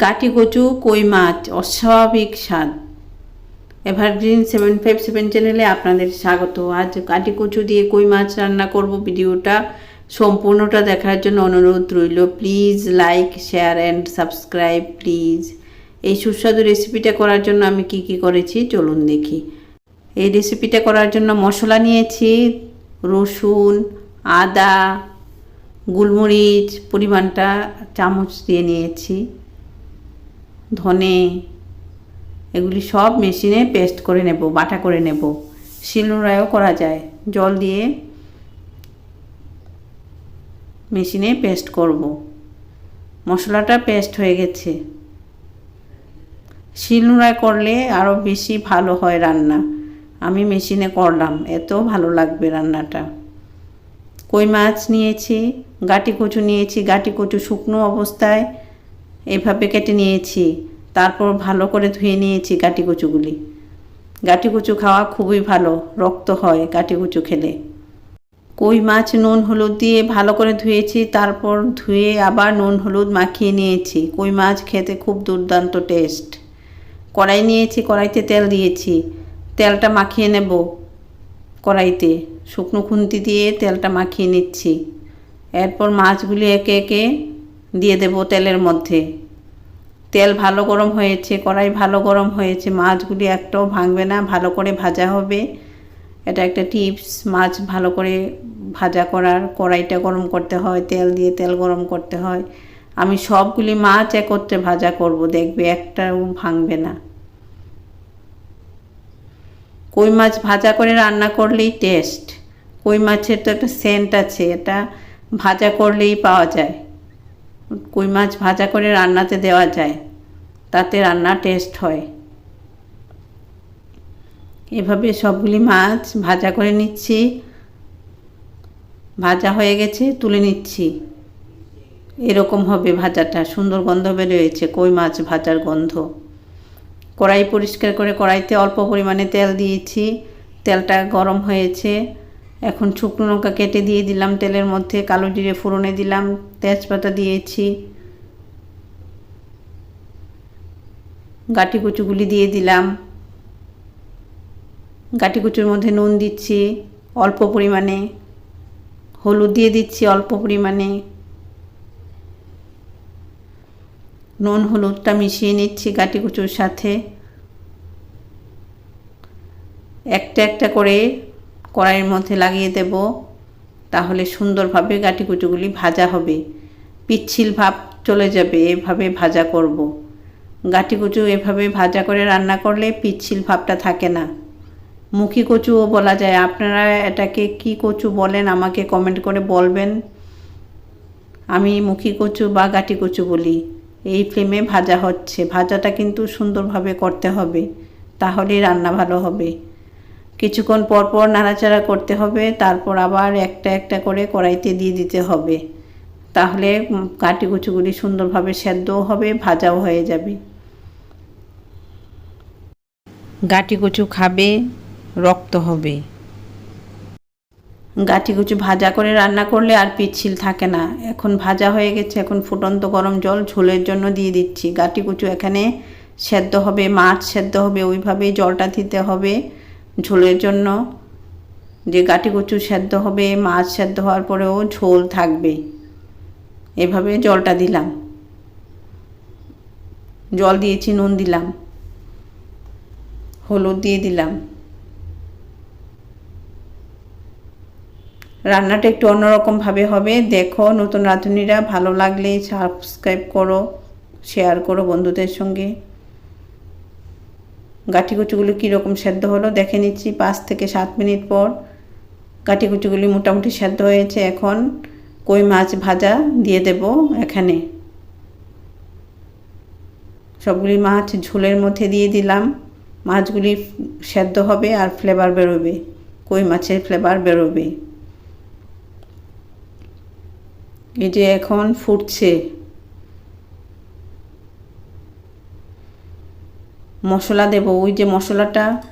গাটি কচু, কই মাছ, অস্বাভাবিক স্বাদ। এভারগ্রিন সেভেন ফাইভ সেভেন চ্যানেলে আপনাদের স্বাগত। আজ কাটি কচু দিয়ে কই মাছ রান্না করব ভিডিওটা সম্পূর্ণটা দেখার জন্য অনুরোধ রইল। Please like, share and subscribe, please. এই সুস্বাদু রেসিপিটা করার জন্য আমি কি কি করেছি চলুন দেখি। এই রেসিপিটা করার জন্য মশলা নিয়েছি, রসুন, আদা, গোলমরিচ, পরিমাণটা চামচ দিয়ে নিয়েছি। ধনে, এগুলি সব মেশিনে পেস্ট করে নেব, বাটা করে নেব। শিলনোড়ায়ও করা যায়। জল দিয়ে মেশিনে পেস্ট করব। মশলাটা পেস্ট হয়ে গেছে। শিলনোড়ায় করলে আরও বেশি ভালো হয় রান্না। আমি মেশিনে করলাম, এত ভালো লাগবে রান্নাটা। কই মাছ নিয়েছি, গাটি কচু নিয়েছি, গাটি কচু শুকনো অবস্থায় এভাবে কেটে নিয়েছি। তারপর ভালো করে ধুয়ে নিয়েছি গাটি কচুগুলি গাটি কচু খাওয়া খুবই ভালো, রক্ত হয় গাটি কচু খেলে। কই মাছ নুন হলুদ দিয়ে ভালো করে ধুয়েছি, তারপর ধুয়ে আবার নুন হলুদ মাখিয়ে নিয়েছি। কই মাছ খেতে খুব দুর্দান্ত টেস্ট। কড়াই নিয়েছি, কড়াইতে তেল দিয়েছি। তেলটা মাখিয়ে নেব কড়াইতে। শুকনো খুন্তি দিয়ে তেলটা মাখিয়ে নিচ্ছি। এরপর মাছগুলি একে একে দিয়ে দেব তেলের মধ্যে। তেল ভালো গরম হয়েছে, কড়াই ভালো গরম হয়েছে, মাছগুলি একটাও ভাঙবে না, ভালো করে ভাজা হবে। এটা একটা টিপস, মাছ ভালো করে ভাজা করার, কড়াইটা গরম করতে হয়, তেল দিয়ে তেল গরম করতে হয়। আমি সবগুলি মাছ একত্রে ভাজা করব, দেখবে একটাও ভাঙবে না। কই মাছ ভাজা করে রান্না করলেই টেস্ট কই মাছের তো একটা সেন্ট আছে, এটা ভাজা করলেই পাওয়া যায়। কই মাছ ভাজা করে রান্নাতে দেওয়া যায়, তাতে রান্না টেস্ট হয়। এভাবে সবগুলি মাছ ভাজা করে নিচ্ছি, ভাজা হয়ে গেছে, তুলে নিচ্ছি। এরকম হবে ভাজাটা, সুন্দর গন্ধ বেরোয়েছে কই মাছ ভাজার গন্ধ। কড়াই পরিষ্কার করে কড়াইতে অল্প পরিমাণে তেল দিয়েছি, তেলটা গরম হয়েছে। এখন শুকনো লঙ্কা কেটে দিয়ে দিলাম, তেলের মধ্যে কালো জিরে ফোড়নে দিলাম, তেজপাতা দিয়েছি। গাটি কুচুগুলি দিয়ে দিলাম। গাটি কুচুর মধ্যে নুন দিচ্ছি, অল্প পরিমাণে। হলুদ দিয়ে দিচ্ছি অল্প পরিমাণে। নুন হলুদটা মিশিয়ে নিচ্ছি গাটি কুচুর সাথে। একটা একটা করে কড়াইয়ের মধ্যে লাগিয়ে দেব। তাহলে সুন্দরভাবে গাটি কুচুগুলি ভাজা হবে। পিচ্ছিল ভাব চলে যাবে, এভাবে ভাজা করব। গাটি কচু এভাবে ভাজা করে রান্না করলে পিচ্ছিল ভাবটা থাকে না। মুখি কচুও বলা যায়। আপনারা এটাকে কি কচু বলেন আমাকে কমেন্ট করে বলবেন। আমি মুখি কচু বা গাটি কচু বলি। এই ফ্লেমে ভাজা হচ্ছে। ভাজাটা কিন্তু সুন্দরভাবে করতে হবে। তাহলেই রান্না ভালো হবে। কিছুক্ষণ পর পর নাড়াচাড়া করতে হবে তারপর আবার একটা একটা করে কড়াইতে দিয়ে দিতে হবে। তাহলে কাটি কুচুগুলি সুন্দরভাবে সেদ্ধও হবে ভাজাও হয়ে যাবে। গাটি কচু খাবে রক্ত হবে। গাটি কুচু ভাজা করে রান্না করলে আর পিচ্ছিল থাকে না। এখন ভাজা হয়ে গেছে এখন ফুটন্ত গরম জল ঝোলের জন্য দিয়ে দিচ্ছি। গাটি কুচু এখানে সেদ্ধ হবে মাছ সেদ্ধ হবে ওইভাবেই জলটা দিতে হবে। ঝোলের জন্য। যে গাটি কচু সেদ্ধ হবে, মাছ সেদ্ধ হওয়ার পরেও ঝোল থাকবে। এভাবে জলটা দিলাম। জল দিয়েছি, নুন দিলাম। হলুদ দিয়ে দিলাম। রান্নাটা একটু অন্যরকমভাবে হবে। দেখো, নতুন রাঁধুনিরা ভালো লাগলে সাবস্ক্রাইব করো, শেয়ার করো বন্ধুদের সঙ্গে। গাঠি কুচুগুলি কীরকম সেদ্ধ হলো দেখে নিচ্ছি পাঁচ থেকে সাত মিনিট পর। গাঠি কুচুগুলি মোটামুটি সেদ্ধ হয়েছে, এখন কই মাছ ভাজা দিয়ে দেব এখানে। সবগুলি মাছ ঝোলের মধ্যে দিয়ে দিলাম। মাছগুলি সেদ্ধ হবে আর ফ্লেভার বেরোবে, কই মাছের ফ্লেভার বেরোবে। এই যে এখন ফুটছে। মশলা দেব। ওই যে মশলাটা,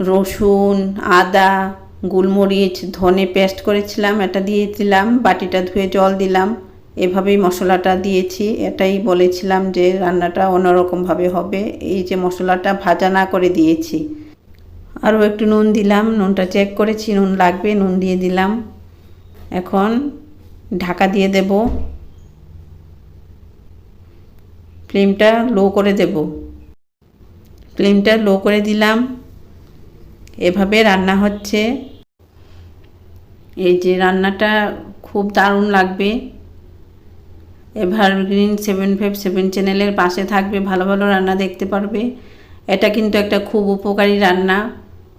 রসুন, আদা, গোলমরিচ, ধনে পেস্ট করেছিলাম, এটা দিয়ে দিলাম, বাটিটা ধুয়ে জল দিলাম। এভাবেই মশলাটা দিয়েছি। এটাই বলেছিলাম যে রান্নাটা অন্যরকমভাবে হবে। এই যে মশলাটা ভাজা না করে দিয়েছি। আরও একটু নুন দিলাম। নুনটা চেক করেছি, নুন লাগবে, নুন দিয়ে দিলাম। এখন ঢাকা দিয়ে দেব। ফ্লেমটা লো করে দেব। ফ্লেমটা লো করে দিলাম। এভাবে রান্না হচ্ছে। এই যে রান্নাটা খুব দারুণ লাগবে। এভারগ্রিন সেভেন ফাইভ সেভেন চ্যানেলের পাশে থাকবে, ভালো ভালো রান্না দেখতে পারবে। এটা কিন্তু একটা খুব উপকারী রান্না।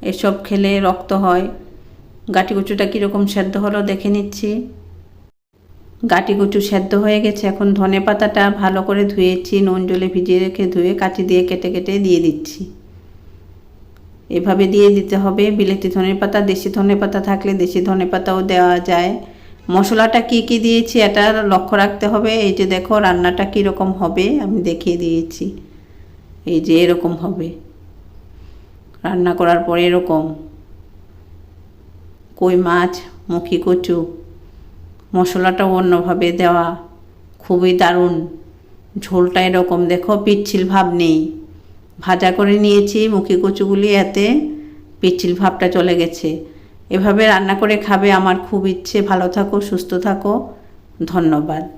এসব খেলে রক্ত হয়। গাটি কচুটা কীরকম সেদ্ধ হলো দেখে নিচ্ছি। গাটি কচু সেদ্ধ হয়ে গেছে। এখন ধনে পাতাটা ভালো করে ধুয়েছি, নুন জলে ভিজিয়ে রেখে ধুয়ে কাঁচি দিয়ে কেটে কেটে দিয়ে দিচ্ছি। এভাবে দিয়ে দিতে হবে। বিলেতি ধনে পাতা, দেশি ধনে পাতা থাকলে দেশি ধনে পাতাও দেওয়া যায়। মশলাটা কি কি দিয়েছি এটা লক্ষ্য রাখতে হবে। এই যে দেখো রান্নাটা কীরকম হবে, আমি দেখিয়ে দিয়েছি। এই যে এরকম হবে। রান্না করার পর এরকম। কই মাছ, মুখি কচু। মশলাটাও অন্যভাবে দেওয়া খুবই দারুণ। ঝোলটা এরকম, দেখো, পিচ্ছিল ভাব নেই। ভাজা করে নিয়েছি মুখি কচুগুলি, এতে পিচ্ছিল ভাবটা চলে গেছে। এভাবে রান্না করে খাবে আমার খুব ইচ্ছে। ভালো থাকো, সুস্থ থাকো। ধন্যবাদ।